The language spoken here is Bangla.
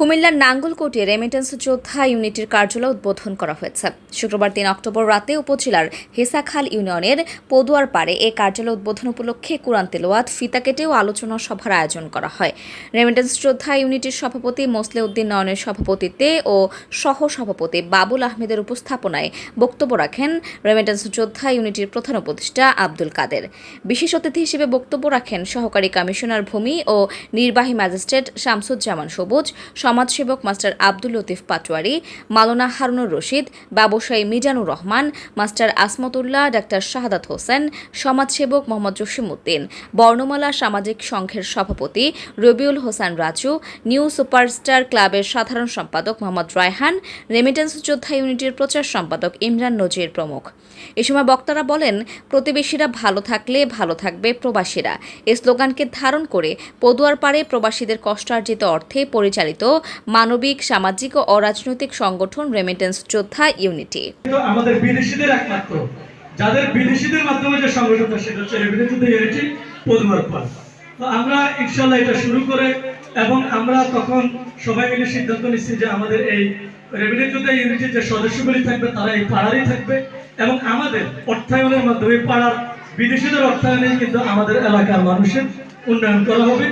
কুমিল্লার নাঙ্গলকোটে রেমিটেন্স যোদ্ধা ইউনিটের কার্যালয় উদ্বোধন করা হয়েছে। শুক্রবার তিন অক্টোবর রাতে উপজেলার হেসাখাল ইউনিয়নের পদুয়ার পাড়ে এ কার্যালয় উদ্বোধন উপলক্ষে কোরআন তেলোয়াত ফিতা কেটে ও আলোচনা সভার আয়োজন করা হয়। রেমিটেন্স যোদ্ধা ইউনিটের সভাপতি মোসলে উদ্দিন নয়নের সভাপতিত্বে ও সহ সভাপতি বাবুল আহমেদের উপস্থাপনায় বক্তব্য রাখেন রেমিটেন্স যোদ্ধা ইউনিটির প্রধান উপদেষ্টা আব্দুল কাদের। বিশেষ অতিথি হিসেবে বক্তব্য রাখেন সহকারী কমিশনার ভূমি ও নির্বাহী ম্যাজিস্ট্রেট শামসুজ্জামান সবুজ সমাজসেবক মাস্টার আব্দুল লতিফ পাটোয়ারি, মালনা হারুনুর রশিদ, ব্যবসায়ী মিজানুর রহমান, মাস্টার আসমতুল্লাহ, ডাক্তার শাহাদাত হোসেন, সমাজসেবক মোহাম্মদ জসিমউদ্দিন, বর্ণমালা সামাজিক সংঘের সভাপতি রবিউল হোসেন রাজু, নিউ সুপারস্টার ক্লাবের সাধারণ সম্পাদক মোহাম্মদ রায়হান, রেমিটেন্স যোদ্ধা ইউনিটির প্রচার সম্পাদক ইমরান নজির প্রমুখ। এ সময় বক্তারা বলেন, প্রতিবেশীরা ভালো থাকলে ভালো থাকবে প্রবাসীরা। এই স্লোগানকে ধারণ করে পদুয়ার পাড়ে প্রবাসীদের কষ্টার্জিত অর্থে পরিচালিত মানবিক, সামাজিক ও অরাজনৈতিক সংগঠন রেমিটেন্স যোদ্ধা ইউনিটি আমাদের বিদেশিদের একমাত্র, যাদের বিদেশিদের মাধ্যমে যে সংগঠনটা, সেটা হচ্ছে রেভিনিউ ইউনিটি পদুয়ার তো আমরা ইনশাল্লাহ এটা শুরু করে এবং আমরা তখন সবাই মিলে সিদ্ধান্ত নিচ্ছি যে আমাদের এই রেভিনিউ যোদ্ধা ইউনিটির যে সদস্যগুলি থাকবে, তারা এই পাড়ারই থাকবে এবং আমাদের অর্থায়নের মাধ্যমে পাড়ার বিদেশিদের অর্থায়নে কিন্তু আমাদের এলাকার মানুষের উন্নয়ন করা হবে।